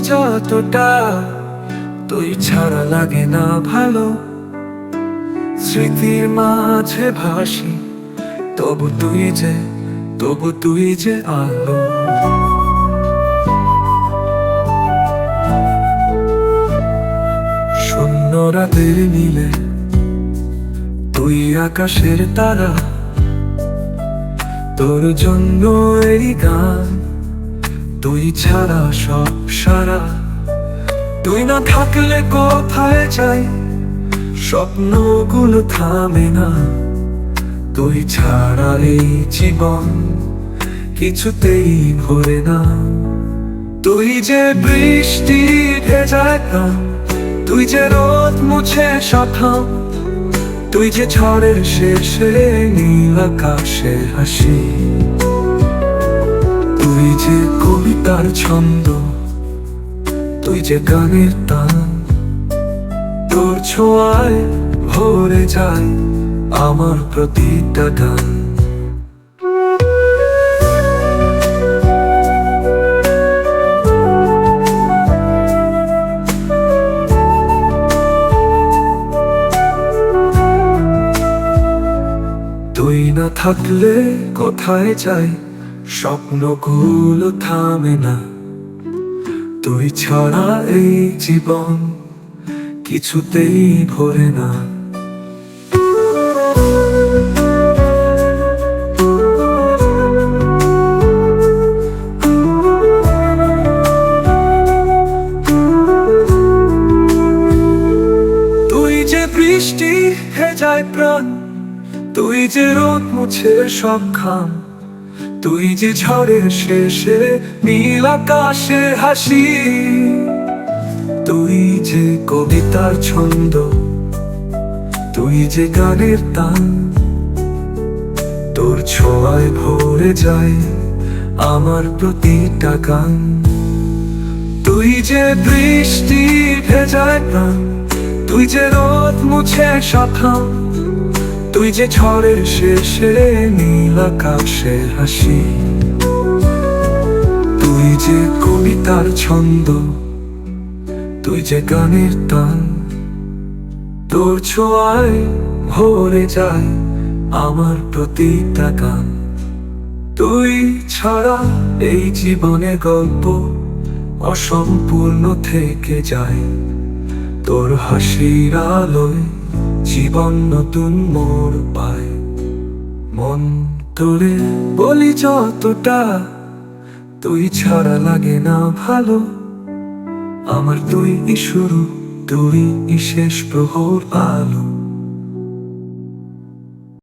যতটা তুই ছাড়া লাগে না ভালো। স্মৃতির মাঝে ভাসি, তবু তুই যে, তবু তুই যে আলো। শূন্য রাতের নীলে তুই আকাশের তারা, তোর জন্য এই গান তুই ছাড়া সব সারা। তুই না থাকলে কোথায় যাই? স্বপ্নগুলো থামে না। তুই ছাড়া এই জীবন কিছুতেই ভরে না। তুই যে বৃষ্টি ভেজায় প্রাণ তুই যে রোদ মুছে সথাম তুই যে ঝড়ের শেষে নীল আকাশে হাসি। কবিতার ছন্দ, তুই যে গানের তান তোর ছোঁয়ায় ভরে যায় আমার প্রতিটা গান তুই না থাকলে কোথায় যাই? স্বপ্নগুলো থামে না। তুই ছাড়া এই জীবন কিছুতেই ভরে না। বৃষ্টি ভেজায় প্রাণ, তুই যে রোদ মুছে সব খাম তুই যে ঝড়ের শেষে নীল আকাশে হাসি, তুই যে কবিতার ছন্দ, তুই যে গানের তান তোর ছোঁয়ায় ভরে যায় আমার প্রতিটা গান। তুই যে বৃষ্টি ভেজায় প্রাণ, তুই যে রোদ মুছে সথাম তুই যে ঝড়ের শেষে নীল আকাশে হাসি, তুই যে কবিতার ছন্দ, তুই যে গানের তান তোর ছোঁয়ায় ভরে যায় আমার প্রতিটা গান। তুই ছাড়া এই জীবনে গল্প অসম্পূর্ণ থেকে যায়, তোর হাসির আলোয় জীবন নতুন মোর পায়। মন তোরে বলি যতটা তুই ছাড়া লাগে না ভালো। আমার তুই শুরু তুই শেষ প্রহর আলো।